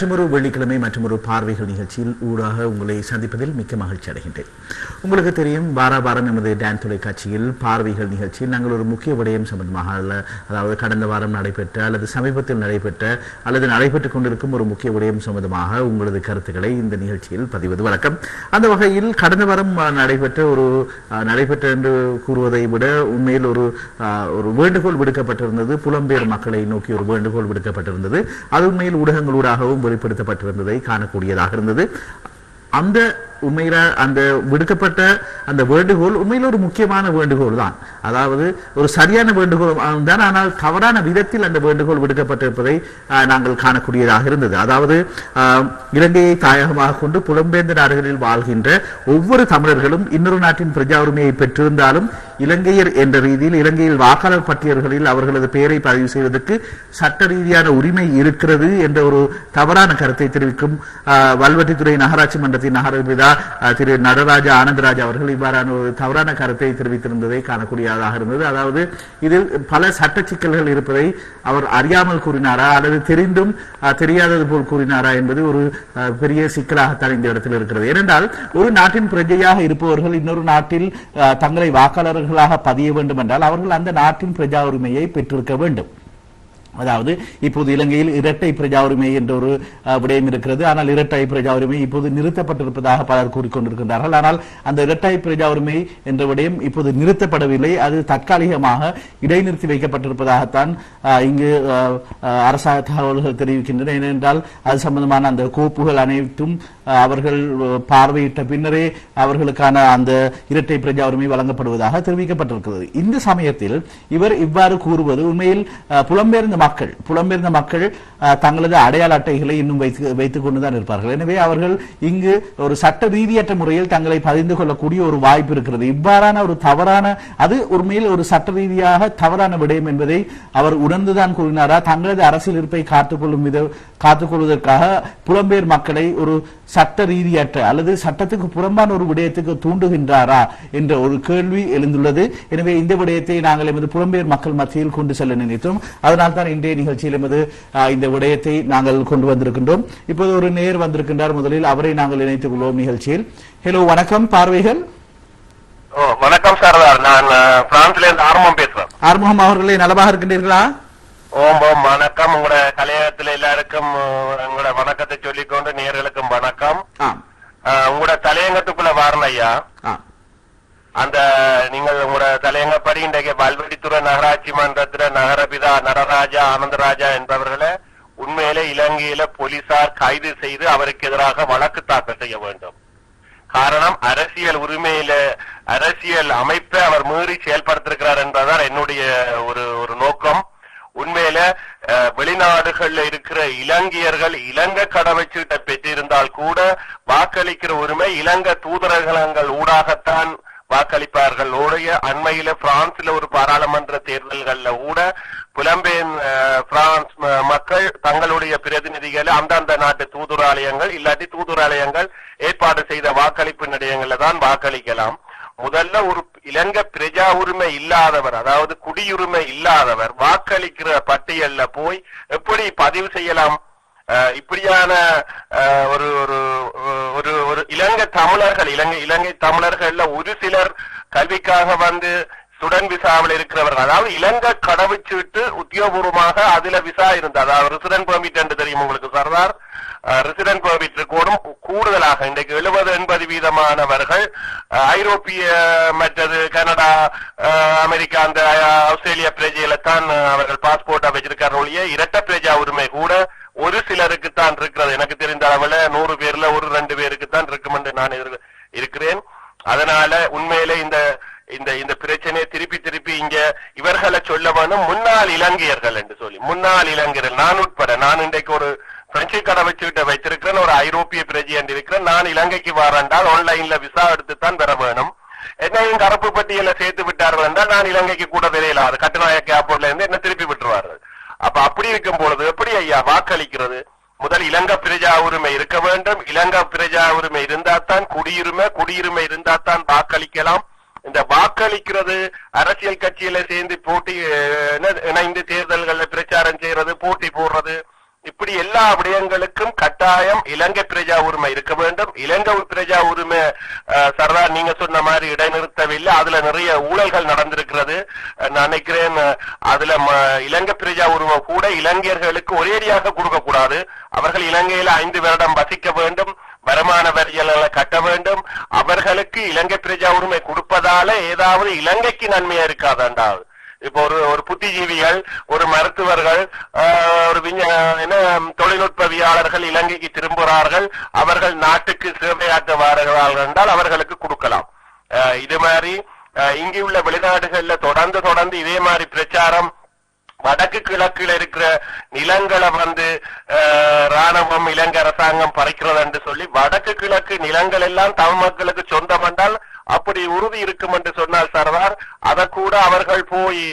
மற்றொரு வெள்ளிக்கிழமை மற்றொரு பார்வைகள் நிகழ்ச்சியில் ஊடாக உங்களை சந்திப்பதில் மிக்க மகிழ்ச்சி அடைகின்றேன். உங்களுக்கு தெரியும் வார வாரம் எமது டான் தொலைக்காட்சியில் பார்வைகள் நிகழ்ச்சியில் நாங்கள் ஒரு முக்கிய விடயம் சம்பந்தமாக அல்ல. அதாவது கடந்த வாரம் நடைபெற்ற அல்லது சமீபத்தில் நடைபெற்ற அல்லது நடைபெற்றுக் கொண்டிருக்கும் ஒரு முக்கிய விடயம் சம்பந்தமாக உங்களது கருத்துக்களை இந்த நிகழ்ச்சியில் பதிவது. வழக்கம் அந்த வகையில் கடந்த வாரம் நடைபெற்ற ஒரு நடைபெற்ற என்று கூறுவதை விட உண்மையில் ஒரு ஒரு வேண்டுகோள் விடுக்கப்பட்டிருந்தது. புலம்பெயர் மக்களை நோக்கி ஒரு வேண்டுகோள் விடுக்கப்பட்டிருந்தது. அது உண்மையில் ஊடகங்களூடாகவும் வெளிப்படுத்தப்பட்டிருந்ததை காணக்கூடியதாக இருந்தது. அந்த உண்மையில அந்த விடுக்கப்பட்ட அந்த வேண்டுகோள் உண்மையில் ஒரு முக்கியமான வேண்டுகோள் தான். அதாவது ஒரு சரியான வேண்டுகோள் தான் ஆனால் தவறான விதத்தில் அந்த வேண்டுகோள் விடுக்கப்பட்டிருப்பதை நாங்கள் காணக்கூடியதாக இருந்தது. அதாவது இலங்கையை தாயகமாக கொண்டு புலம்பெயர்ந்த நாடுகளில் வாழ்கின்ற ஒவ்வொரு தமிழர்களும் இன்னொரு நாட்டின் பிரஜா உரிமையை பெற்றிருந்தாலும் இலங்கையர் என்ற ரீதியில் இலங்கையில் வாக்காளர் பட்டியல்களில் அவர்களது பெயரை பதிவு செய்வதற்கு சட்ட ரீதியான உரிமை இருக்கிறது என்ற ஒரு தவறான கருத்தை தெரிவிக்கும் ஆஹ், வல்வெட்டித்துறை நகராட்சி மன்றத்தின் நகரபிதா திரு நடராஜா ஆனந்தராஜ் அவர்கள் இவ்வாறான ஒரு தவறான கருத்தை தெரிவித்திருந்ததை காணக்கூடியதாக இருந்தது. அதாவது இதில் பல சட்ட சிக்கல்கள் இருப்பதை அவர் அறியாமல் கூறினாரா அல்லது தெரிந்தும் தெரியாதது போல் கூறினாரா என்பது ஒரு பெரிய சிக்கலாகத்தான் இந்த இடத்தில் இருக்கிறது. ஏனென்றால் ஒரு நாட்டின் பிரஜையாக இருப்பவர்கள் இன்னொரு நாட்டில் தங்களை வாக்காளர்களாக பதிய வேண்டும் என்றால் அவர்கள் அந்த நாட்டின் பிரஜா உரிமையை பெற்றிருக்க வேண்டும். அதாவது இப்போது இலங்கையில் இரட்டை பிரஜா உரிமை என்ற ஒரு விடயம் இருக்கிறது. ஆனால் இரட்டை பிரஜா உரிமை இப்போது நிறுத்தப்பட்டிருப்பதாக பலர் கூறிக்கொண்டிருக்கின்றார்கள். ஆனால் அந்த இரட்டை பிரஜா உரிமை என்ற விடயம் இப்போது நிறுத்தப்படவில்லை. அது தற்காலிகமாக இடைநிறுத்தி வைக்கப்பட்டிருப்பதாகத்தான் இங்கு அரசாங்க தகவல்கள் தெரிவிக்கின்றன. ஏனென்றால் அது சம்பந்தமான அந்த கோப்புகள் அனைத்தும் அவர்கள் பார்வையிட்ட பின்னரே அவர்களுக்கான அந்த இரட்டை பிரஜா உரிமை வழங்கப்படுவதாக தெரிவிக்கப்பட்டிருக்கிறது. இந்த சமயத்தில் இவர் இவ்வாறு கூறுவது உண்மையில் புலம்பெயர்ந்த மக்கள் புலம்பெயர்ந்த மக்கள் தங்களது அடையாள அட்டைகளை இன்னும் வைத்து வைத்துக் கொண்டுதான் இருப்பார்கள். எனவே அவர்கள் இங்கு ஒரு சட்ட ரீதியற்ற முறையில் தங்களை பதிந்து கொள்ளக்கூடிய ஒரு வாய்ப்பு இருக்கிறது. இவ்வாறான ஒரு தவறான அது உண்மையில் ஒரு சட்ட ரீதியாக தவறான விடயம் என்பதை அவர் உணர்ந்துதான் கூறினாரா? தங்களது அரசியல் இருப்பை காத்துக்கொள்ளும் வித காத்துக்கொள்வதற்காக புலம்பெயர் மக்களை ஒரு சட்ட ரீதியற்ற அல்லது சட்டத்துக்கு புறம்பான ஒரு விடயத்துக்கு தூண்டுகின்றாரா என்ற ஒரு கேள்வி எழுந்துள்ளது. எனவே இந்த விடயத்தை நாங்கள் எமது புலம்பெயர் மக்கள் மத்தியில் கொண்டு செல்ல நினைத்தோம். அதனால் தான் இன்றைய நிகழ்ச்சியில் எமது இந்த விடயத்தை நாங்கள் கொண்டு வந்திருக்கின்றோம். இப்போது ஒரு நேர் வந்திருக்கின்றார் முதலில். அவரை நாங்கள் இணைத்துக் கொள்வோம் நிகழ்ச்சியில். ஹலோ வணக்கம் பார்வைகள். ஓ வணக்கம் சர்தார் நான் பிரான்ஸ்ல இருந்து ஆரம்பம் பேசுறேன். ஆறுமுகம் அவர்களே நலமாக இருக்கின்றீர்களா? ஓம் ஓம் வணக்கம். உங்களோட கலையகத்துல எல்லாருக்கும் உங்களோட வணக்கத்தை சொல்லிக்கொண்டு நேர்களுக்கும் வணக்கம் ஆம் அஹ், உங்களோட தலையங்கத்துக்குள்ள வாரண ஐயா ஆம் அந்த நீங்கள் உங்களோட தலையங்கப்படி இன்றைக்கு பல்வெடித்துறை நகராட்சி மன்றத்துல நகரபிதா நடராஜா ஆனந்தராஜா என்பவர்களை உண்மையிலே இலங்கையில போலீசார் கைது செய்து அவருக்கு எதிராக வழக்கு தாக்கல் செய்ய வேண்டும். காரணம் அரசியல் உரிமையில அரசியல் அமைப்பை அவர் மீறி செயல்படுத்திருக்கிறார் என்பதுதான் என்னுடைய ஒரு ஒரு நோக்கம். உண்மையில அஹ், வெளிநாடுகள்ல இருக்கிற இலங்கையர்கள் இலங்கை கடமைச்சீட்டை பெற்றிருந்தால் கூட வாக்களிக்கிற உரிமை இலங்கை தூதரகங்கள் ஊடாகத்தான் வாக்களிப்பார்கள். உடைய அண்மையில பிரான்ஸ்ல ஒரு பாராளுமன்ற தேர்தல்கள்ல கூட புலம்பெயர் பிரான்ஸ் மக்கள் தங்களுடைய பிரதிநிதிகளை அந்தந்த நாட்டு தூதுராலயங்கள் இல்லாட்டி தூதுராலயங்கள் ஏற்பாடு செய்த வாக்களிப்பு நிலையங்கள்ல தான் வாக்களிக்கலாம். முதல்ல ஒரு இலங்கை பிரஜா உரிமை இல்லாதவர் அதாவது குடியுரிமை இல்லாதவர் வாக்களிக்கிற பட்டியல்ல போய் எப்படி பதிவு செய்யலாம்? இப்படியான ஒரு ஒரு ஒரு ஒரு இலங்கை தமிழர்கள் இலங்கை இலங்கை தமிழர்கள்ல ஒரு சிலர் கல்விக்காக வந்து சுடன் விசாவில் இருக்கிறவர்கள். அதாவது இலங்கை கடவுச்சீட்டு உத்தியோகபூர்வமாக அதுல விசா இருந்தது அதாவது ரெசிடென்ட் பெர்மிட் என்று தெரியும் உங்களுக்கு சர்தார் ரெசிடென்ட் பெர்மிட் இருக்கோடும் கூடுதலாக இன்றைக்கு எழுபது எண்பது வீதமானவர்கள் ஐரோப்பிய மற்றது கனடா அமெரிக்கா அந்த ஆஸ்திரேலிய பிரஜையில தான் அவர்கள் பாஸ்போர்ட்டா வச்சிருக்காரு ஒழிய இரட்ட பிரஜா உரிமை கூட ஒரு சிலருக்கு தான் இருக்கிறது. எனக்கு தெரிந்த அளவுல நூறு பேர்ல ஒரு ரெண்டு பேருக்கு தான் இருக்கும் என்று நான் இருக்கிறேன். அதனால உண்மையிலே இந்த இந்த இந்த பிரச்சனையை திருப்பி திருப்பி இங்க இவர்களை சொல்ல வேணும் முன்னாள் இலங்கையர்கள் என்று சொல்லி முன்னாள் இலங்கையர்கள். நான் உட்பட நான் இன்றைக்கு ஒரு பிரெஞ்சு கடை வச்சுக்கிட்ட வைத்திருக்கிறேன் ஒரு ஐரோப்பிய பிரஜை என்று இருக்கிறேன். நான் இலங்கைக்கு வரேன்டால் ஆன்லைன்ல விசா எடுத்து தான் பெற வேணும். என்னையும் கருப்பு பட்டியல சேர்த்து விட்டார்கள் என்றால் நான் இலங்கைக்கு கூட விரையிலாது கட்டுநாயக்க ஏர்போர்ட்ல இருந்து என்ன திருப்பி விட்டுருவார்கள். அப்ப அப்படி இருக்கும் பொழுது எப்படி ஐயா வாக்களிக்கிறது? முதல் இலங்கை பிரஜா உரிமை இருக்க வேண்டும். இலங்கை பிரஜா உரிமை இருந்தாத்தான் குடியுரிமை குடியுரிமை இருந்தாத்தான் வாக்களிக்கலாம். இந்த வாக்களிக்கிறது அரசியல் கட்சியில சேர்ந்து போட்டி இணைந்து தேர்தல்கள்ல பிரச்சாரம் செய்யறது போட்டி போடுறது இப்படி எல்லா விடயங்களுக்கும் கட்டாயம் இலங்கை பிரஜா உரிமை இருக்க வேண்டும். இலங்கை பிரஜா உரிமை சர்தார் நீங்க சொன்ன மாதிரி இடைநிறுத்தவில்லை. அதுல நிறைய ஊழல்கள் நடந்திருக்கிறது. நான் நினைக்கிறேன் அதுல ம- இலங்கை பிரஜா உரிமை கூட இலங்கையர்களுக்கு ஒரேடியாக கொடுக்க கூடாது அவர்கள் இலங்கையில ஐந்து வருடம் வசிக்க வேண்டும். வருமான வரிகளை கட்ட வேண்டும். அவர்களுக்கு இலங்கை பிரஜா உரிமை கொடுப்பதால ஏதாவது இலங்கைக்கு நன்மையா இருக்காதாண்டாவது இப்போ ஒரு ஒரு புத்திஜீவிகள் ஒரு மருத்துவர்கள் ஆஹ், ஒரு என்ன தொழில்நுட்பவியாளர்கள் இலங்கைக்கு திரும்புகிறார்கள். அவர்கள் நாட்டுக்கு சேவையாற்ற வாருகிறார்கள் என்றால் அவர்களுக்கு கொடுக்கலாம். இது மாதிரி இங்கே உள்ள வெளிநாடுகள்ல தொடர்ந்து தொடர்ந்து இதே மாதிரி பிரச்சாரம் வடக்கு கிழக்கில் இருக்கிற நிலங்களை வந்து ராணுவம் இலங்கை அரசாங்கம் பறிக்கிறது என்று சொல்லி வடக்கு கிழக்கு நிலங்கள் எல்லாம் தமிழ் மக்களுக்கு சொந்தம் என்றால் அப்படி உறுதி இருக்கும் என்று சொன்னால் சர்வார் அதை கூட அவர்கள் போய்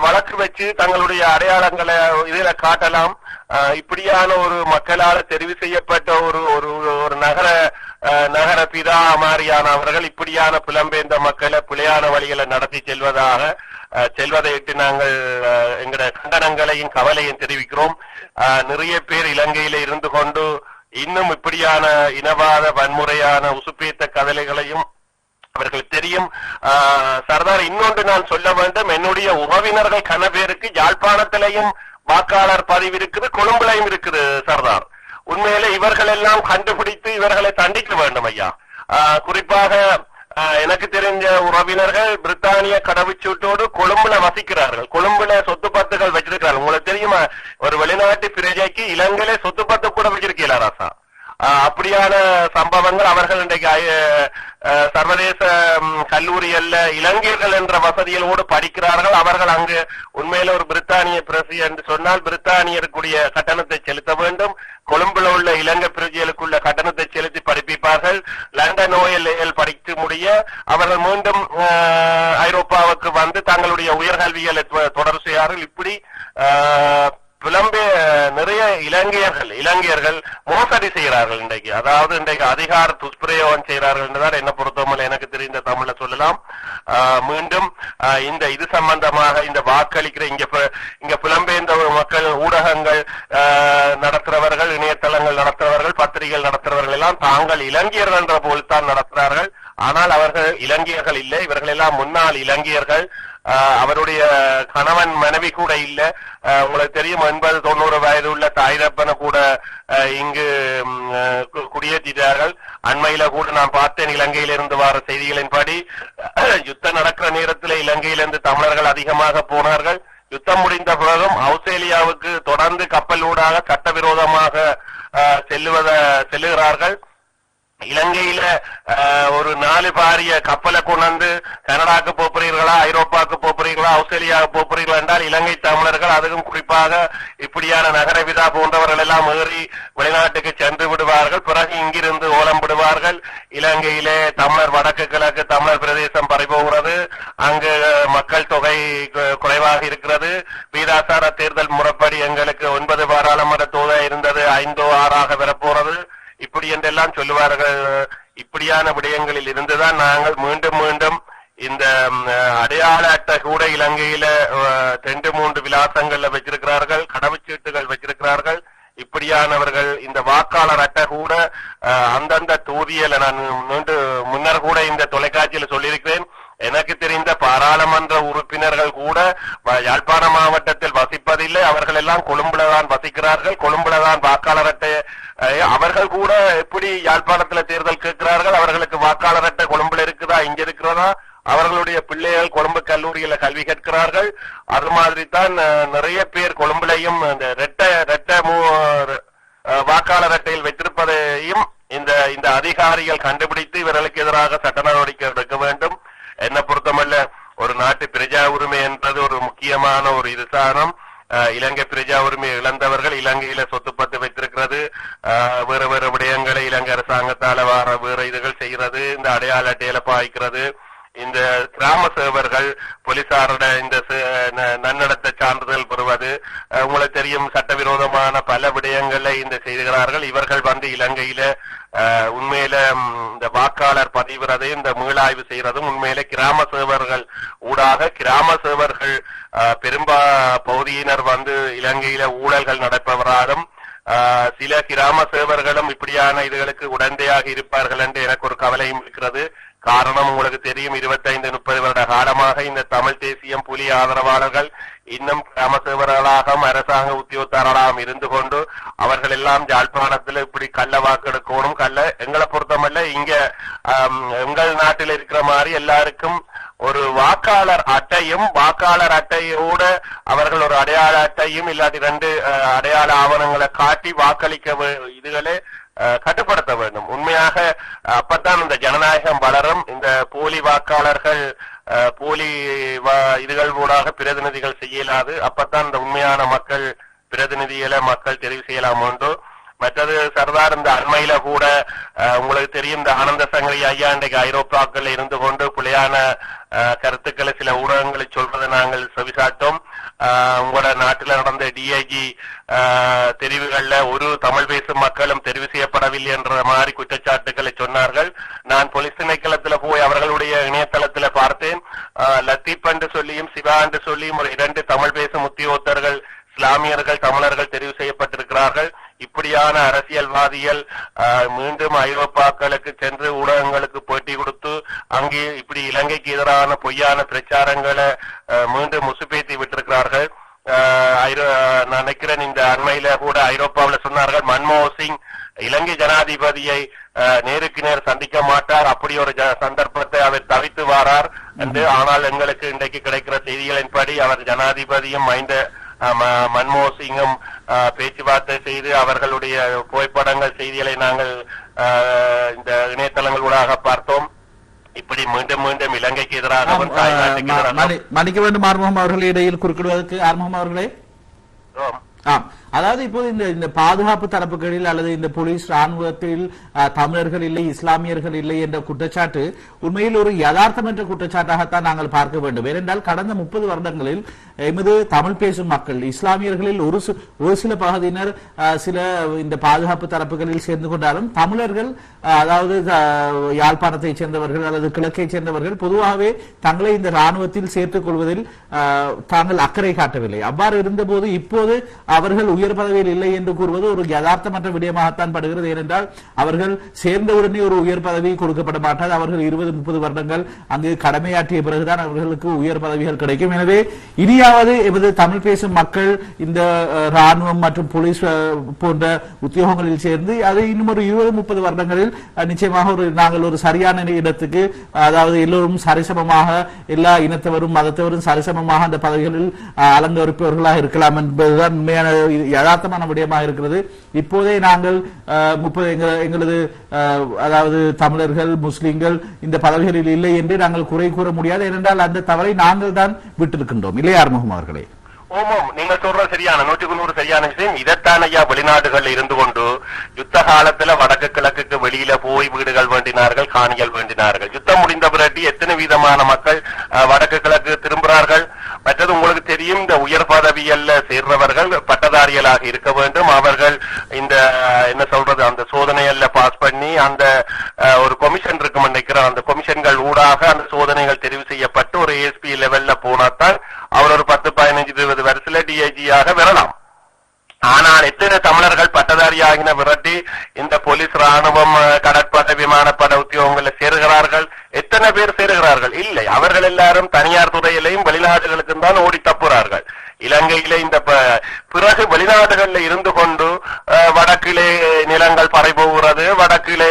வழக்கு வச்சு தங்களுடைய அடையாளங்களை இதில் காட்டலாம். இப்படியான ஒரு மக்களால் தெரிவு செய்யப்பட்ட ஒரு ஒரு ஒரு நகர நகர பிதா மாதிரியான அவர்கள் இப்படியான புலம்பெயர்ந்த மக்களை பிழையான வழிகளை நடத்தி செல்வதாக செல்வதை விட்டு நாங்கள் எங்களுடைய கண்டனங்களையும் கவலையும் தெரிவிக்கிறோம். நிறைய பேர் இலங்கையில இருந்து கொண்டு இன்னும் இப்படியான இனவாத வன்முறையான உசுப்பேத்த கதலைகளையும் அவர்களுக்கு தெரியும். சர்தார் இன்னொன்று நான் சொல்ல வேண்டும். என்னுடைய உறவினர்கள் கன பேருக்கு யாழ்ப்பாணத்திலையும் வாக்காளர் பதிவு இருக்குது கொழும்புலையும் இருக்குது சர்தார். உண்மையிலே இவர்கள் எல்லாம் கண்டுபிடித்து இவர்களை தண்டிக்க வேண்டும் ஐயா. குறிப்பாக எனக்கு தெரிஞ்ச உறவினர்கள் பிரித்தானிய கடவுச்சூட்டோடு கொழும்புல வசிக்கிறார்கள். கொழும்புல சொத்து பத்துகள் வச்சிருக்கிறார்கள். உங்களுக்கு தெரியுமா? ஒரு வெளிநாட்டு பிரஜைக்கு இலங்கையில சொத்து பத்து கூட வச்சிருக்கீங்களா ராசா? அப்படியான சம்பவங்கள் அவர்கள் இன்றைக்கு சர்வதேச கல்லூரியல்ல இலங்கையர்கள் என்ற வசதிகளோடு படிக்கிறார்கள். அவர்கள் அங்கு உண்மையில ஒரு பிரித்தானிய பிரசி என்று சொன்னால் பிரித்தானியருக்குரிய கட்டணத்தை செலுத்த வேண்டும். கொழும்புல உள்ள இலங்கை பிரஜைகளுக்குள்ள கட்டணத்தை செலுத்தி படிப்பிப்பார்கள். லண்டன் ஓஎல் படித்து முடிய அவர்கள் மீண்டும் ஐரோப்பாவுக்கு வந்து தங்களுடைய உயர்கல்விகளை தொ- தொடர் செய்யார்கள் இப்படி புலம்பெய நிறைய இலங்கையர்கள் இலங்கையர்கள் மோசடி செய்கிறார்கள் இன்றைக்கு. அதாவது இன்றைக்கு அதிகார துஷ்பிரயோகம் செய்கிறார்கள் என்றுதான் என்ன பொறுத்தவரை எனக்கு தெரிந்த தமிழ்ல சொல்லலாம். ஆஹ் மீண்டும் ஆஹ் இந்த இது சம்பந்தமாக இந்த வாக்களிக்கிற இங்க இங்க புலம்பெயர்ந்த மக்கள் ஊடகங்கள் ஆஹ் நடத்துறவர்கள் இணையதளங்கள் நடத்துறவர்கள் பத்திரிகைகள் நடத்துறவர்கள் எல்லாம் தாங்கள் இலங்கையர்கள் என்ற போல்தான் நடத்துறார்கள். நடத்துகிறார்கள் ஆனால் அவர்கள் இலங்கையர்கள் இல்லை. இவர்கள் எல்லாம் முன்னாள் இலங்கையர்கள். அவருடைய கணவன் மனைவி கூட இல்ல. உங்களுக்கு தெரியும் எண்பது தொண்ணூறு வயது உள்ள தாய்தப்பனை கூட இங்கு குடியேற்றிட்டார்கள். அண்மையில கூட நான் பார்த்தேன் இலங்கையிலிருந்து வர செய்திகளின்படி. யுத்தம் நடக்கிற நேரத்தில் இலங்கையிலிருந்து தமிழர்கள் அதிகமாக போனார்கள். யுத்தம் முடிந்த பிறகும் அவுஸ்திரேலியாவுக்கு தொடர்ந்து கப்பலூடாக சட்டவிரோதமாக செல்லுவத செல்லுகிறார்கள். இலங்கையில ஒரு நாலு பாரிய கப்பலை கொண்டாந்து கனடாக்கு போப்புறீர்களா ஐரோப்பாவுக்கு போப்புறீர்களா ஆஸ்திரேலியாவுக்கு போப்புறீர்களா என்றால் இலங்கை தமிழர்கள் அதுவும் குறிப்பாக இப்படியான நகர விதா போன்றவர்கள் எல்லாம் ஏறி வெளிநாட்டுக்கு சென்று விடுவார்கள். பிறகு இங்கிருந்து ஓலம் விடுவார்கள். இலங்கையிலே தமிழர் வடக்கு கிழக்கு தமிழர் பிரதேசம் பறிபோகிறது. அங்கு மக்கள் தொகை குறைவாக இருக்கிறது. வீதாசார தேர்தல் முறைப்படி எங்களுக்கு ஒன்பது பாராளுமன்ற தொகை இருந்தது. ஐந்தோ ஆறாக வரப்போறது இப்படி என்றெல்லாம் சொல்லுவார்கள். இப்படியான விடயங்களில் இருந்துதான் நாங்கள் மீண்டும் மீண்டும் இந்த அடையாள அட்டை கூட இலங்கையில ரெண்டு மூன்று விலாசங்கள்ல வச்சிருக்கிறார்கள் கடவுச்சீட்டுகள் வச்சிருக்கிறார்கள். இப்படியானவர்கள் இந்த வாக்காளர் அட்டை கூட அந்தந்த தொகுதியில நான் முன்னர் கூட இந்த தொலைக்காட்சியில சொல்லியிருக்கிறேன். எனக்கு தெரிந்த பாராளுமன்ற உறுப்பினர்கள் கூட யாழ்ப்பாண மாவட்டத்தில் வசிப்பதில்லை. அவர்கள் எல்லாம் கொழும்புல தான் வசிக்கிறார்கள். கொழும்புல தான் வாக்காளர் அட்டை அவர்கள் கூட எப்படி யாழ்ப்பாணத்துல தேர்தல் கேட்கிறார்கள்? அவர்களுக்கு வாக்காளர் அட்டை கொழும்புல இருக்குதா? இங்க இருக்கிறதா? அவர்களுடைய பிள்ளைகள் கொழும்பு கல்லூரியில கல்வி கேட்கிறார்கள் அது மாதிரி தான் நிறைய பேர் கொழும்புலையும் இந்த ரெட்ட ரெட்ட மூ- வாக்காளர் அட்டையில் வைத்திருப்பதையும் இந்த இந்த அதிகாரிகள் கண்டுபிடித்து இவர்களுக்கு எதிராக சட்ட நடவடிக்கை எடுக்க வேண்டும். என்ன பொறுத்தமல்ல ஒரு நாட்டு பிரஜா உரிமை என்பது ஒரு முக்கியமான ஒரு இதுதானம் இலங்கை பிரஜா உரிமை இழந்தவர்கள் இலங்கையில சொத்து பத்து வைத்திருக்கிறது. அஹ், வேறு வேறு விடயங்களை இலங்கை அரசாங்கத்தால வர வேறு இதுகள் செய்கிறது. இந்த அடையாள அட்டையில பாய்க்கிறது. இந்த கிராம சேவர்கள் போலீசாரோட இந்த நன்னடத்த ந- சான்றிதழ் பெறுவது உங்களுக்கு தெரியும் சட்டவிரோதமான பல விடயங்களை இந்த செய்கிறார்கள் இவர்கள் வந்து இலங்கையில அஹ், உண்மையில இந்த வாக்காளர் பதிவுறதையும் இந்த மீளாய்வு செய்யறதும் உண்மையில கிராம சேவர்கள் ஊடாக கிராம சேவர்கள் பெரும்பா பகுதியினர் வந்து இலங்கையில ஊழல்கள் நடப்பவராலும் ஆஹ், சில கிராம சேவர்களும் இப்படியான இதுகளுக்கு உடந்தையாக இருப்பார்கள் என்று எனக்கு ஒரு கவலையும் இருக்கிறது. காரணம் உங்களுக்கு தெரியும் இருபத்தைந்து முப்பது வருட காலமாக இந்த தமிழ் தேசியம் புலி ஆதரவாளர்கள் இன்னும் கிராம சேவர்களாகவும் அரசாங்க உத்தியோகத்தாரர்களாகவும் இருந்து கொண்டு அவர்கள் எல்லாம் ஜாழ்ப்பாணத்துல இப்படி கள்ள வாக்கெடுக்கணும் கள்ள எங்களை பொறுத்தமல்ல இங்க எங்கள் நாட்டில் இருக்கிற மாதிரி எல்லாருக்கும் ஒரு வாக்காளர் அட்டையும் வாக்காளர் அட்டையோட அவர்கள் ஒரு அடையாள அட்டையும் இல்லாட்டி ரெண்டு அடையாள ஆவணங்களை காட்டி வாக்களிக்க இதுகளே இதுகளை கட்டுப்படுத்த வேண்டும். உண்மையாக அப்பத்தான் இந்த ஜனநாயகம் வளரும். இந்த போலி வாக்காளர்கள் போலி வா- இதுகள் ஊடாக பிரதிநிதிகள் செய்யலாது. அப்பத்தான் இந்த உண்மையான மக்கள் பிரதிநிதிகளை மக்கள் தெரிவு செய்யலாம் உண்டு மற்றது சர்தார் இந்த அண்மையில கூட உங்களுக்கு தெரியும் இந்த ஆனந்த சங்கரி ஐயா இன்றைக்கு ஐரோப்பாக்கள் இருந்து கொண்டு பிழையான கருத்துக்களை சில ஊடகங்களை சொல்றதை நாங்கள் செவிசாட்டோம். உங்களோட நாட்டில் நடந்த டிஐஜி தெரிவுகள்ல ஒரு தமிழ் பேசும் மக்களும் தெரிவு செய்யப்படவில்லை என்ற மாதிரி குற்றச்சாட்டுகளை சொன்னார்கள். நான் போலீஸ் திணைக்களத்துல போய் அவர்களுடைய இணையதளத்துல பார்த்தேன். லத்தீப் என்று சொல்லியும் சிவா என்று சொல்லியும் ஒரு இரண்டு தமிழ் பேசும் உத்தியோகத்தர்கள் இஸ்லாமியர்கள் தமிழர்கள் தெரிவு செய்யப்பட்டிருக்கிறார்கள். இப்படியான அரசியல்வாதிகள் மீண்டும் ஐரோப்பாக்களுக்கு சென்று ஊடகங்களுக்கு பேட்டி கொடுத்து அங்கே இப்படி இலங்கைக்கு எதிரான பொய்யான பிரச்சாரங்களை மீண்டும் முசுப்பேத்தி விட்டிருக்கிறார்கள். நினைக்கிறேன் இந்த அண்மையில கூட ஐரோப்பாவில் சொன்னார்கள் மன்மோகன் சிங் இலங்கை ஜனாதிபதியை நேருக்கு நேர் சந்திக்க மாட்டார். அப்படி ஒரு சந்தர்ப்பத்தை அவர் தவித்து வாரார். என்று ஆனால் எங்களுக்கு இன்றைக்கு கிடைக்கிற செய்திகளின்படி அவர் ஜனாதிபதியும் மைந்த மன்மோகன் சிங்கும் பேச்சுவார்த்தை செய்து அவர்களுடைய புகைப்படங்கள் செய்திகளை நாங்கள் இந்த இணையதளங்கள் ஊடாக பார்த்தோம். இப்படி மீண்டும் மீண்டும் இலங்கைக்கு மன்னி- மன்னிக்க வேண்டும் ஆர்முகம் அவர்கள் இடையில் குறுக்கிடுவதற்கு ஆர்முகம் அவர்களே? ஆம். அதாவது இப்போது இந்த இந்த பாதுகாப்பு தரப்புகளில் அல்லது இந்த போலீஸ் ராணுவத்தில் தமிழர்கள் இல்லை இஸ்லாமியர்கள் இல்லை என்ற குற்றச்சாட்டு உண்மையில் ஒரு யதார்த்தமற்ற குற்றச்சாட்டாகத்தான் நாங்கள் பார்க்க வேண்டும். ஏனென்றால் கடந்த முப்பது வருடங்களில் எமது தமிழ் பேசும் மக்கள் இஸ்லாமியர்களில் ஒரு ஒரு சில பகுதியினர் சில இந்த பாதுகாப்பு தரப்புகளில் சேர்ந்து கொண்டாலும் தமிழர்கள் அதாவது யாழ்ப்பாணத்தைச் சேர்ந்தவர்கள் அல்லது கிழக்கைச் சேர்ந்தவர்கள் பொதுவாகவே தங்களை இந்த ராணுவத்தில் சேர்த்துக் கொள்வதில் அஹ், தாங்கள் அக்கறை காட்டவில்லை. அவ்வாறு இருந்தபோது இப்போது அவர்கள் உயர் பதவியில் இல்லை என்று கூறுவது ஒரு யதார்த்தமற்ற விடயமாகத்தான் படுகிறது. ஏனென்றால் அவர்கள் சேர்ந்தவுடனே ஒரு உயர் பதவி கொடுக்கப்பட மாட்டாது. அவர்கள் இருபது முப்பது வருடங்கள் அங்கு கடமையாற்றிய பிறகுதான் அவர்களுக்கு உயர் பதவிகள் கிடைக்கும். எனவே இனியாவது எமது தமிழ் பேசும் மக்கள் இந்த ராணுவம் மற்றும் போலீஸ் போன்ற உத்தியோகங்களில் சேர்ந்து அது இன்னும் ஒரு இருபது முப்பது வருடங்களில் நிச்சயமாக ஒரு நாங்கள் ஒரு சரியான இடத்துக்கு அதாவது எல்லோரும் சரிசமமாக எல்லா இனத்தவரும் மதத்தவரும் சரிசமமாக அந்த பதவிகளில் அலங்கரிப்பவர்களாக இருக்கலாம் என்பதுதான் உண்மையான யதார்த்தமான விடயமாக இருக்கிறது. இப்போதே நாங்கள் முப்பது எங்களது அதாவது தமிழர்கள் முஸ்லிம்கள் இந்த பதவிகளில் இல்லை என்று நாங்கள் குறை கூற முடியாது. ஏனென்றால் அந்த தவறை நாங்கள் தான் விட்டிருக்கின்றோம். இல்லையா அறுமுகம் அவர்களே? ஓமம் நீங்க சொல்றது சரியான நூற்றுக்கு நூறு சரியான விஷயம். இதைத்தான் ஐயா வெளிநாடுகள்ல இருந்து கொண்டு யுத்த காலத்துல வடக்கு கிழக்குக்கு வெளியில போய் வீடுகள் வேண்டினார்கள் காணிகள் வேண்டினார்கள். யுத்தம் முடிந்த பிறகு எத்தனை விதமான மக்கள் அஹ், வடக்கு கிழக்கு திரும்புகிறார்கள்? மற்றது உங்களுக்கு தெரியும் இந்த உயர் பதவியல்ல சேர்றவர்கள் பட்டதாரிகளாக இருக்க வேண்டும். அவர்கள் இந்த என்ன சொல்றது அந்த சோதனையல்ல பாஸ் பண்ணி அந்த ஒரு கொமிஷன் இருக்கும் நினைக்கிறேன். அந்த கொமிஷன்கள் ஊடாக அந்த சோதனைகள் தெரிவு செய்யப்பட்டு ஒரு ஏஎஸ்பி லெவல்ல போனாதான் அவர் ஒரு பத்து பதினஞ்சு இருபது வருஷத்துல டிஐஜியாக வரலாம் ஆனால் எத்தனை தமிழர்கள் பட்டதாரியாகின விரட்டி இந்த போலீஸ் ராணுவம் கடற்படை விமானப்படை உத்தியோகங்களில் சேருகிறார்கள். எத்தனை பேர் சேருகிறார்கள்? இல்லை அவர்கள் எல்லாரும் தனியார் துறையிலையும் வெளிநாடுகளுக்கும் தான் ஓடி தப்புறார்கள் இலங்கையிலே இந்த பிறகு வெளிநாடுகளில் இருந்து கொண்டு வடக்கிலே நிலங்கள் பறைபோகிறது வடக்கிலே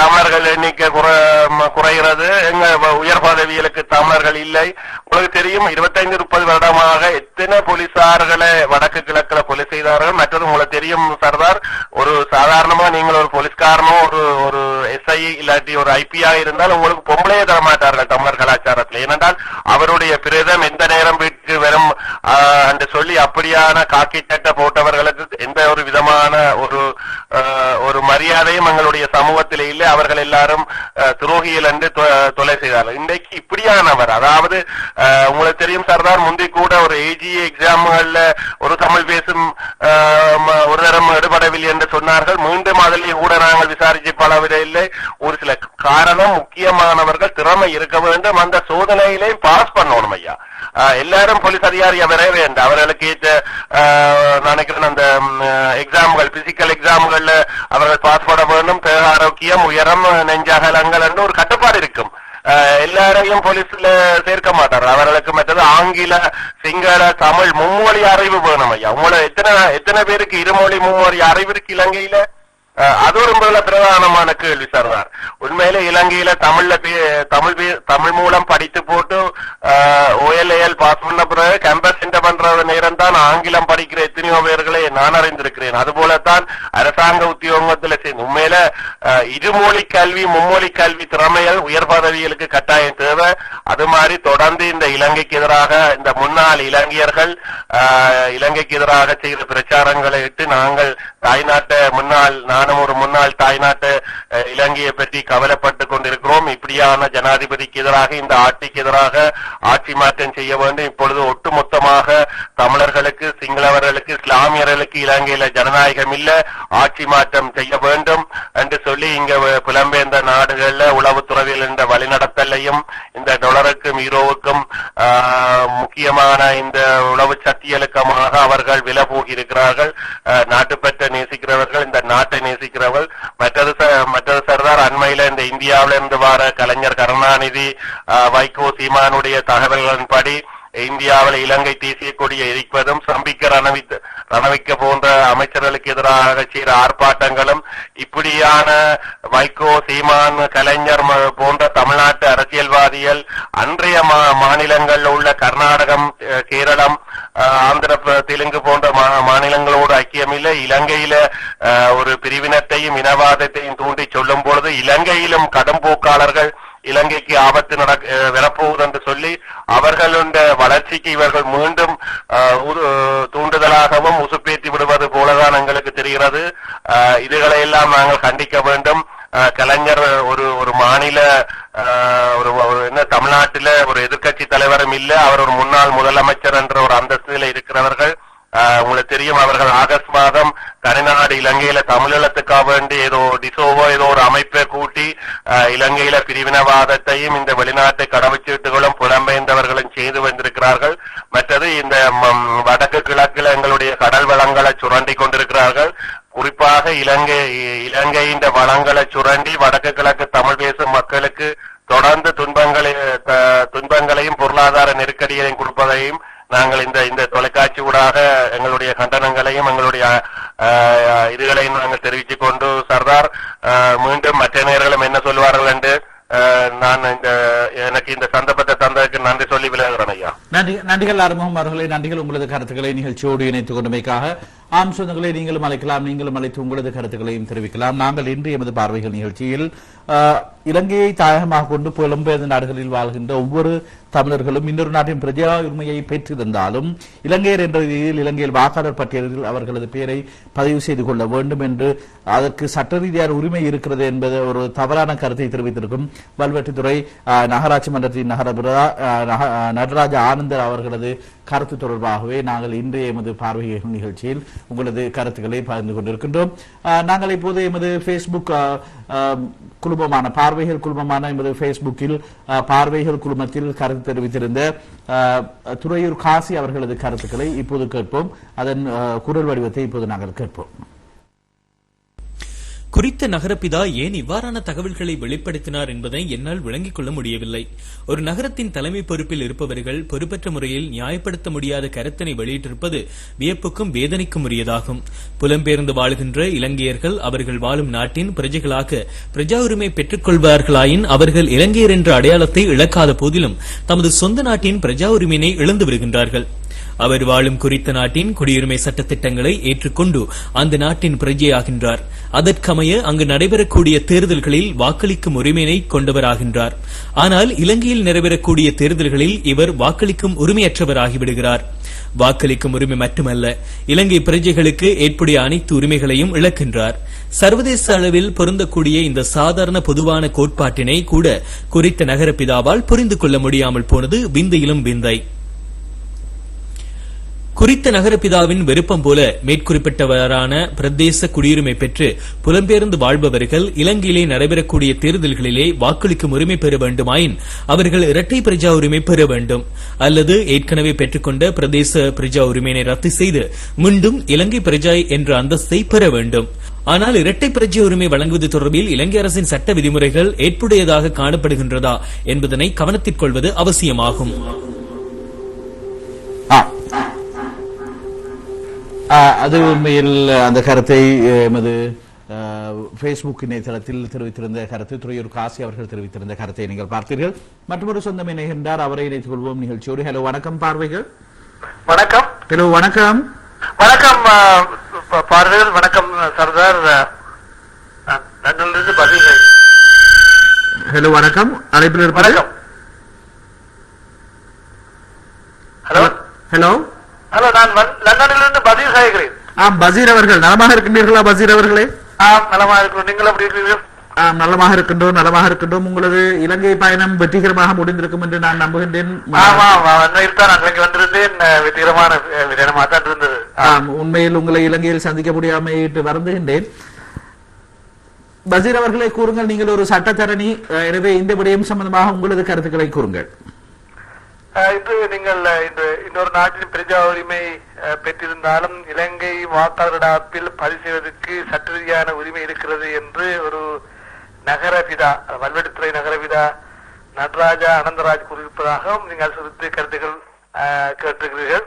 தமிழர்கள் எண்ணிக்கை குறைகிறது. எங்க உயர் பதவிகளுக்கு தமிழர்கள் இல்லை. உங்களுக்கு தெரியும் இருபத்தைந்து முப்பது வருடமாக எத்தனை போலீசார்களை வடக்கு கிழக்குல கொலை செய்தார்கள். மற்றது உங்களுக்கு தெரியும் சர்தார். ஒரு சாதாரணமா நீங்கள் ஒரு போலீஸ்காரனோ ஒரு ஒரு எஸ்ஐ இல்லாட்டி ஒரு ஐபியா இருந்தால் உங்களுக்கு பொம்பளையே தரமாட்டார்கள் தமிழர் கலாச்சாரத்தில். ஏனென்றால் அவருடைய பிரதம் எந்த நேரம் வீட்டுக்கு வரும் என்று சொல்லி அப்படியான காக்கிட்ட சட்டை போட்டவர்களுக்கு எந்த ஒரு விதமான ஒரு ஒரு மரியாதையும் எங்களுடைய சமூகத்தில் இல்லை. அவர்கள் எல்லாரும் துரோகியில் என்று தொ- தொலை செய்தார்கள். இன்றைக்கு இப்படியானவர் அதாவது ஆஹ், உங்களுக்கு தெரியும் சர்தார் முந்தி கூட ஒரு ஏஜி எக்ஸாம்கள்ல ஒரு தமிழ் பேசும் ஆஹ், ஒரு தரம் எடுபடவில்லை என்று சொன்னார்கள். மீண்டும் அதிலே கூட நாங்கள் விசாரிச்சு பலவிட இல்லை. ஒரு சில காரணம் முக்கியமானவர்கள் திறமை இருக்க வேண்டும். அந்த சோதனையிலையும் பாஸ் பண்ணணும் ஐயா. எல்லாரும் போலீஸ் அதிகாரியா வர வேண்டும். அவர்களுக்கு ஏற்ற ஆஹ் நான் நினைக்கிறேன் அந்த எக்ஸாம்கள் பிசிக்கல் எக்ஸாம்கள்ல அவர்கள் பாஸ் பண்ண வேண்டும். தேக ஆரோக்கியம் உயரம் நெஞ்சகலங்கள் என்று ஒரு கட்டுப்பாடு இருக்கும். ஆஹ் எல்லாரையும் போலீஸ்ல சேர்க்க மாட்டார் அவர்களுக்கு மற்றது ஆங்கில சிங்கள தமிழ் மும்மொழி அறிவு வேணும் ஐயா. உங்களை எத்தனை எத்தனை பேருக்கு இருமொழி மும்மொழி அறிவு இருக்கு இலங்கையில? அது ஒரு முதல்ல பிரதானமான கேள்வி சார் உண்மையில இலங்கையில தமிழ்ல பே- தமிழ் தமிழ் மூலம் படித்து போட்டு ஓஎல்ஏஎல் பாஸ் பண்ண பிறகு கேம்பஸ் சென்டர் பண்ற நேரம் தான் ஆங்கிலம் படிக்கிற எத்தனையோ பேர்களை நான் அறிந்திருக்கிறேன். அதுபோலத்தான் அரசாங்க உத்தியோகத்துல சேர்ந்து உண்மையில இருமொழி கல்வி மும்மொழி கல்வி திறமைகள் உயர் பதவிகளுக்கு கட்டாயம் தேவை. அது மாதிரி தொடர்ந்து இந்த இலங்கைக்கு எதிராக இந்த முன்னாள் இலங்கையர்கள் இலங்கைக்கு எதிராக செய்த பிரச்சாரங்களை இட்டு நாங்கள் தாய்நாட்டை முன்னாள் நானும் ஒரு முன்னாள் தாய்நாட்டு இலங்கையை பற்றி கவலைப்பட்டு கொண்டிருக்கிறோம். இப்படியான ஜனாதிபதிக்கு எதிராக இந்த ஆட்சிக்கு எதிராக ஆட்சி மாற்றம் செய்ய வேண்டும். இப்பொழுது ஒட்டுமொத்தமாக தமிழர்களுக்கு சிங்களவர்களுக்கு இஸ்லாமியர்களுக்கு இலங்கையில ஜனநாயகம் இல்ல. ஆட்சி மாற்றம் செய்ய வேண்டும் என்று சொல்லி இங்க புலம்பெயர்ந்த நாடுகள்ல உளவுத்துறையில் இந்த வழிநடத்தலையும் இந்த டொலருக்கும் ஈரோவுக்கும் ஆஹ், முக்கியமான இந்த உளவு சத்தியலுக்கமாக அவர்கள் வில போகியிருக்கிறார்கள் ஆஹ், நாட்டுப்பற்ற நேசிக்கிறவர்கள் இந்த நாட்டை நேசிக்கிறவர்கள் மற்றது மற்றது சர்தார் அண்மையில இந்த இந்தியாவில இருந்து வர கலைஞர் கருணாநிதி வைகோ சீமானுடைய தகவல்களின்படி இந்தியாவில் இலங்கை தேசிய கொடியை எரிப்பதும் சம்பிக்க ரணவித் ரணவிக்க போன்ற அமைச்சர்களுக்கு எதிராக செய்கிற ஆர்ப்பாட்டங்களும் இப்படியான வைகோ சீமான் கலைஞர் போன்ற தமிழ்நாட்டு அரசியல்வாதிகள் அன்றைய மா- மாநிலங்களில் உள்ள கர்நாடகம் கேரளம் ஆந்திர தெலுங்கு போன்ற மா- மாநிலங்களோடு ஐக்கியமில்லை. இலங்கையில அஹ், ஒரு பிரிவினத்தையும் இனவாதத்தையும் தூண்டி சொல்லும் பொழுது இலங்கையிலும் கடும்போக்காளர்கள் இலங்கைக்கு ஆபத்து நடக்க வரப்போகுது என்று சொல்லி அவர்களுடைய வளர்ச்சிக்கு இவர்கள் மீண்டும் தூண்டுதலாகவும் உசுப்பேற்றி விடுவது போலதான் எங்களுக்கு தெரிகிறது. இதுகளை எல்லாம் நாங்கள் கண்டிக்க வேண்டும். கலைஞர் ஒரு ஒரு மாநில ஒரு என்ன தமிழ்நாட்டில ஒரு எதிர்க்கட்சி தலைவரும் இல்லை. அவர் ஒரு முன்னாள் முதலமைச்சர் என்ற ஒரு அந்தஸ்தில இருக்கிறவர்கள். உங்களுக்கு தெரியும் அவர்கள் ஆகஸ்ட் மாதம் தனிநாடு இலங்கையில தமிழீழத்துக்காக வேண்டி ஏதோ டிசோவோ ஏதோ ஒரு அமைப்பை கூட்டி இலங்கையில பிரிவினவாதத்தையும் இந்த வெளிநாட்டு கடவுச்சீட்டுகளும் புலம்பெயர்ந்தவர்களும் செய்து வந்திருக்கிறார்கள். மற்றது இந்த வடக்கு கிழக்கில் எங்களுடைய கடல் வளங்களை சுரண்டி கொண்டிருக்கிறார்கள். குறிப்பாக இலங்கை இலங்கையின் வளங்களை சுரண்டி வடக்கு கிழக்கு தமிழ் பேசும் மக்களுக்கு தொடர்ந்து துன்பங்களை துன்பங்களையும் பொருளாதார நெருக்கடியையும் கொடுப்பதையும் நாங்கள் இந்த இந்த தொலைக்காட்சி ஊடாக எங்களுடைய கண்டனங்களையும் எங்களுடைய இதுகளையும் நாங்கள் தெரிவித்துக் கொண்டு சர்தார் அஹ், மீண்டும் மற்ற நேர்களும் என்ன சொல்வார்கள் என்று அஹ், நான் இந்த எனக்கு இந்த சந்தர்ப்பத்தை தந்ததுக்கு நன்றி சொல்லி விளையாடுறேன் ஐயா. நன்றி நன்றிகள் அருமுகம் அவர்களே நன்றிகள் உங்களது கருத்துக்களை நிகழ்ச்சியோடு இணைத்துக் கொண்டமைக்காக. ஆம் சொந்தங்களை நீங்களும் அழைக்கலாம் நீங்களும் அழைத்து உங்களது கருத்துக்களையும் தெரிவிக்கலாம். நாங்கள் இன்று எமது பார்வைகள் நிகழ்ச்சியில் இலங்கையை தாயகமாக கொண்டு புலம்பெயர்ந்த நாடுகளில் வாழ்கின்ற ஒவ்வொரு தமிழர்களும் இன்னொரு நாட்டின் பிரஜா உரிமையை பெற்றிருந்தாலும் இலங்கையர் என்ற ரீதியில் இலங்கையில் வாக்காளர் பட்டியலில் அவர்களது பெயரை பதிவு செய்து கொள்ள வேண்டும் என்று அதற்கு சட்ட ரீதியான உரிமை இருக்கிறது என்பது ஒரு தவறான கருத்தை தெரிவித்திருக்கும் வல்வெட்டித்துறை நகராட்சி மன்றத்தின் நகரபுரா நடராஜ ஆனந்தர் அவர்களது கருத்து தொடர்பாகவே நாங்கள் இன்றைய எமது பார்வைகள் நிகழ்ச்சியில் உங்களது கருத்துக்களை பகிர்ந்து கொண்டிருக்கின்றோம். நாங்கள் இப்போது எமது ஃபேஸ்புக் ஆஹ், குழுமமான பார்வைகள் குழுமமான எமது ஃபேஸ்புக்கில் பார்வைகள் குழுமத்தில் கருத்து தெரிவித்திருந்த துறையூர் காசி அவர்களது கருத்துக்களை இப்போது கேட்போம். அதன் குரல் வடிவத்தை இப்போது நாங்கள் கேட்போம். குறித்த நகரப்பிதா ஏன் இவ்வாறான தகவல்களை வெளிப்படுத்தினார் என்பதை என்னால் விளங்கிக் கொள்ள முடியவில்லை. ஒரு நகரத்தின் தலைமை பொறுப்பில் இருப்பவர்கள் பொறுப்பற்ற முறையில் நியாயப்படுத்த முடியாத கருத்தினை வெளியிட்டிருப்பது வியப்புக்கும் வேதனைக்கும் உரியதாகும். புலம்பெயர்ந்து வாழ்கின்ற இலங்கையர்கள் அவர்கள் வாழும் நாட்டின் பிரஜைகளாக பிரஜா உரிமை பெற்றுக் கொள்வார்களாயின் அவர்கள் இலங்கையர் என்ற அடையாளத்தை இழக்காத போதிலும் தமது சொந்த நாட்டின் பிரஜா உரிமையினை இழந்து வருகின்றார்கள் அவர் வாழும் குறித்த நாட்டின் குடியுரிமை சட்டத்திட்டங்களை ஏற்றுக்கொண்டு அந்த நாட்டின் பிரஜையாகின்றார். அதற்கமைய அங்கு நடைபெறக்கூடிய தேர்தல்களில் வாக்களிக்கும் உரிமையினை கொண்டவராகின்றார். ஆனால் இலங்கையில் நிறைவேறக்கூடிய தேர்தல்களில் இவர் வாக்களிக்கும் உரிமையற்றவராகிவிடுகிறார். வாக்களிக்கும் உரிமை மட்டுமல்ல இலங்கை பிரஜைகளுக்கு ஏற்புடைய அனைத்து உரிமைகளையும் இழக்கின்றார். சர்வதேச அளவில் பொருந்தக்கூடிய இந்த சாதாரண பொதுவான கோட்பாட்டினை கூட குறித்த நகர பிதாவால் புரிந்து கொள்ள முடியாமல் போனது விந்தையிலும் விந்தை. குறித்த நகரபிதாவின் விருப்பம் போல மேற்குறிப்பிட்டவரான பிரதேச குடியுரிமை பெற்று புலம்பெயர்ந்து வாழ்பவர்கள் இலங்கையிலே நடைபெறக்கூடிய தேர்தல்களிலே வாக்களிக்கும் உரிமை பெற வேண்டுமாயின் அவர்கள் இரட்டை பிரஜா உரிமை பெற வேண்டும். அல்லது ஏற்கனவே பெற்றுக்கொண்ட பிரதேச பிரஜா உரிமையினை ரத்து செய்து மீண்டும் இலங்கை பிரஜா என்ற அந்தஸ்தை பெற வேண்டும். ஆனால் இரட்டை பிரஜை உரிமை வழங்குவது தொடர்பில் இலங்கை அரசின் சட்ட விதிமுறைகள் ஏற்புடையதாக காணப்படுகின்றதா என்பதனை கவனத்தில் கொள்வது அவசியமாகும் அது உண்மையில் அந்த கருத்தை எமது ஃபேஸ்புக் இணையதளத்தில் தெரிவித்திருந்த கருத்து துறையூர் காசி அவர்கள் தெரிவித்திருந்த கருத்தை நீங்கள் பார்த்தீர்கள். மற்றொரு சொந்தம் இணைகின்றார் அவரை இணைத்துக் கொள்வோம் நிகழ்ச்சியோடு. ஹலோ வணக்கம் பார்வைகள். வணக்கம். ஹலோ வணக்கம். வணக்கம் பார்வைகள். வணக்கம் சர்தார். லண்டனிலிருந்து பதில் ஹலோ வணக்கம். அழைப்பில் இருப்பது? வணக்கம். ஹலோ? ஹலோ ஹலோ நான் லண்டனிலிருந்து பதில் செய்கிறேன் ஆம் பசீர் அவர்கள் நலமாக இருக்கின்றீர்களா பசீர் அவர்களே? ஆம் நலமா இருக்கிறோம். நீங்கள் எப்படி இருக்கிறீர்கள்? ஆம் நலமாக இருக்கின்றோம் நலமாக இருக்கின்றோம். உங்களது இலங்கை பயணம் வெற்றிகரமாக முடிந்திருக்கும் என்று நான் நம்புகின்றேன். வந்திருந்தேன். வெற்றிகரமான விஜயமா தான் இருந்தது. ஆம் உண்மையில் உங்களை இலங்கையில் சந்திக்க முடியாமையிட்டு வருந்துகின்றேன். பசீர் அவர்களை கூறுங்கள். நீங்கள் ஒரு சட்டத்தரணி. எனவே இந்த விடயம் சம்பந்தமாக உங்களது கருத்துக்களை கூறுங்கள். இன்று நீங்கள் இன்று இன்னொரு நாட்டின் பிரஜா உரிமை பெற்றிருந்தாலும் இலங்கை வாக்காளரிடாப்பில் பதிவு செய்வதற்கு சட்ட ரீதியான உரிமை இருக்கிறது என்று ஒரு நகரபிதா வல்வெடுத்துறை நகரபிதா நடராஜா அனந்தராஜ் கூறியிருப்பதாகவும் நீங்கள் சுருத்து கருத்துக்கள் கேட்டிருக்கிறீர்கள்.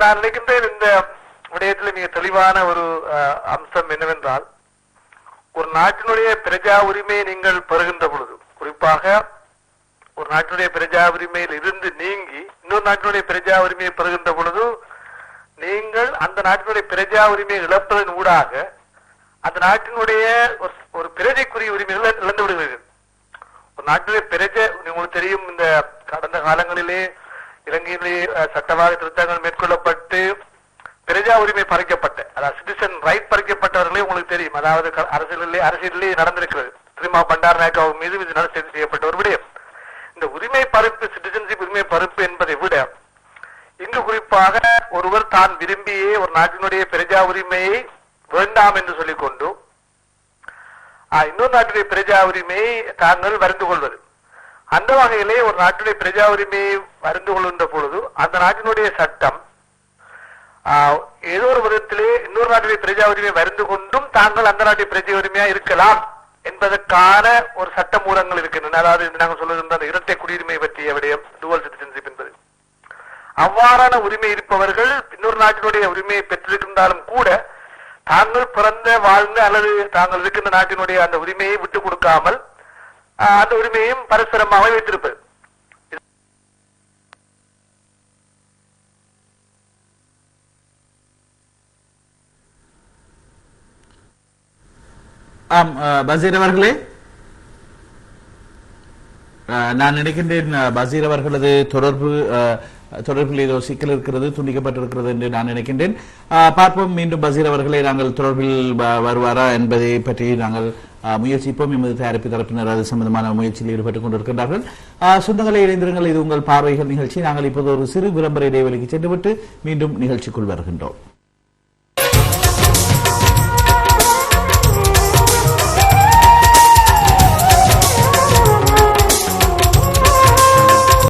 நான் நினைக்கின்றேன் இந்த விடயத்தில் மிக தெளிவான ஒரு அம்சம் என்னவென்றால் ஒரு நாட்டினுடைய பிரஜா உரிமையை நீங்கள் பெறுகின்ற பொழுது குறிப்பாக ஒரு நாட்டினுடைய பிரஜா உரிமையில் இருந்து நீங்கி இன்னொரு நாட்டினுடைய பிரஜா உரிமையை பெறுகின்ற பொழுது நீங்கள் அந்த நாட்டினுடைய பிரஜா உரிமையை இழப்பதன் ஊடாக அந்த நாட்டினுடைய ஒரு ஒரு பிரஜைக்குரிய உரிமைகளை இழந்து விடுகிறீர்கள். ஒரு நாட்டினுடைய பிரஜை உங்களுக்கு தெரியும் இந்த கடந்த காலங்களிலே இலங்கையிலே சட்டவாத திருத்தங்கள் மேற்கொள்ளப்பட்டு பிரஜா உரிமை பறிக்கப்பட்ட அதாவது சிட்டிசன் ரைட் பறிக்கப்பட்டவர்களே உங்களுக்கு தெரியும். அதாவது அரசியலிலே அரசியலிலே நடந்திருக்கிறது. திருமா பண்டார நாயக்காவு மீது இது நடத்தி செய்யப்பட்ட ஒரு விடயம். இந்த உரிமை பருப்பு சிட்டிசன்ஷிப் உரிமை பருப்பு என்பதை விட இங்கு குறிப்பாக ஒருவர் தான் விரும்பியே ஒரு நாட்டினுடைய பிரஜா உரிமையை வேண்டாம் என்று சொல்லிக்கொண்டு இன்னொரு நாட்டுடைய பிரஜா உரிமையை தாங்கள் வருந்து கொள்வது. அந்த வகையிலே ஒரு நாட்டுடைய பிரஜா உரிமையை வருந்து கொள்கின்ற பொழுது அந்த நாட்டினுடைய சட்டம் ஆஹ், ஏதோ ஒரு விதத்திலே இன்னொரு நாட்டுடைய பிரஜா உரிமையை வருந்து கொண்டும் தாங்கள் அந்த நாட்டுடைய பிரஜா உரிமையா இருக்கலாம். என்பதற்கான ஒரு சட்டமூலங்கள் இருக்கின்றன. அதாவது நாங்கள் சொல்லுகின்ற அந்த இரட்டை குடியுரிமை பற்றிய விடயம் டுவல் சிட்டிசன்ஷிப் என்பது. அவ்வாறான உரிமை இருப்பவர்கள் இன்னொரு நாட்டினுடைய உரிமையை பெற்றிருக்கின்றாலும் கூட தாங்கள் பிறந்த வாழ்ந்த அல்லது தாங்கள் இருக்கின்ற நாட்டினுடைய அந்த உரிமையை விட்டுக் கொடுக்காமல் அந்த உரிமையும் பரஸ்பரமாக வைத்திருப்பது ஆம் பசீர் அவர்களே. நான் நினைக்கின்றேன் பசீர் அவர்களது தொடர்பு தொடர்பில் ஏதோ சிக்கல் இருக்கிறது துண்டிக்கப்பட்டிருக்கிறது என்று நான் நினைக்கின்றேன். பார்ப்போம் மீண்டும் பசீர் அவர்களை நாங்கள் தொடர்பில் வருவாரா என்பதை பற்றி நாங்கள் முயற்சிப்போம். எமது தயாரிப்பு தரப்பினர் அது சம்பந்தமான முயற்சியில் ஈடுபட்டுக் கொண்டிருக்கின்றார்கள். சொந்தங்களை இணைந்திருங்கள் இது உங்கள் பார்வைகள் நிகழ்ச்சி. நாங்கள் இப்போது ஒரு சிறு விளம்பர இடைவெளிக்கு சென்றுவிட்டு மீண்டும் நிகழ்ச்சிக்குள் வருகின்றோம்.